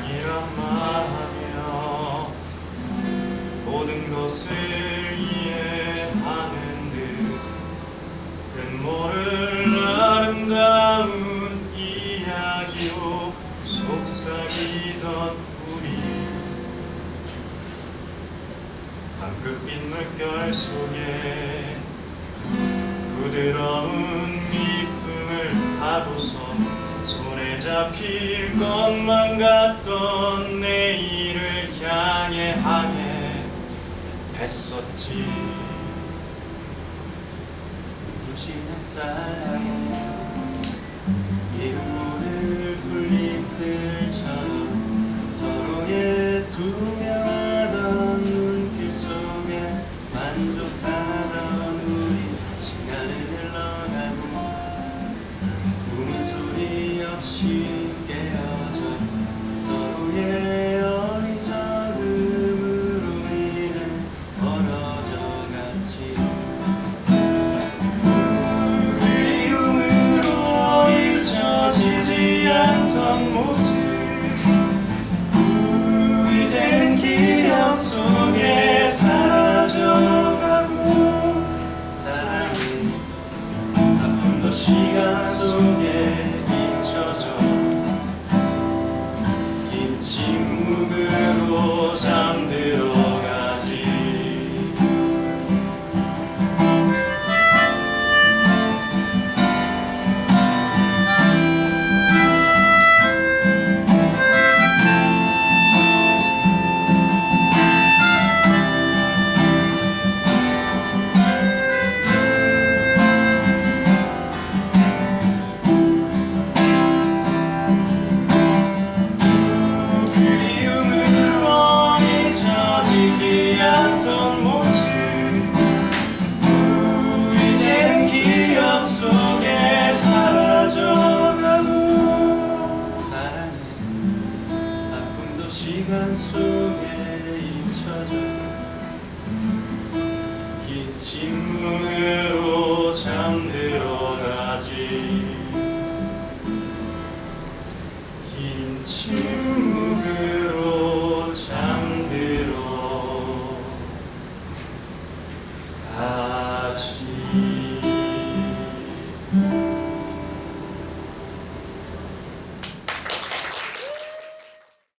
신앙이란 말하며 모든 것을 이해하는 듯 끝모를 아름다운 이야기로 속삭이던 우리. 방긋빛 물결 속에 부드러운 미풍을 타고서 잡힐 것만 같던 내일을 향해 하게 했었지. 부신 햇살에 이름 없이 깨어져 서로의 어리석음으로 인해 멀어져 갔지. 그리움으로 잊혀지지 않던 모습. 이젠 기억 속 You. 情。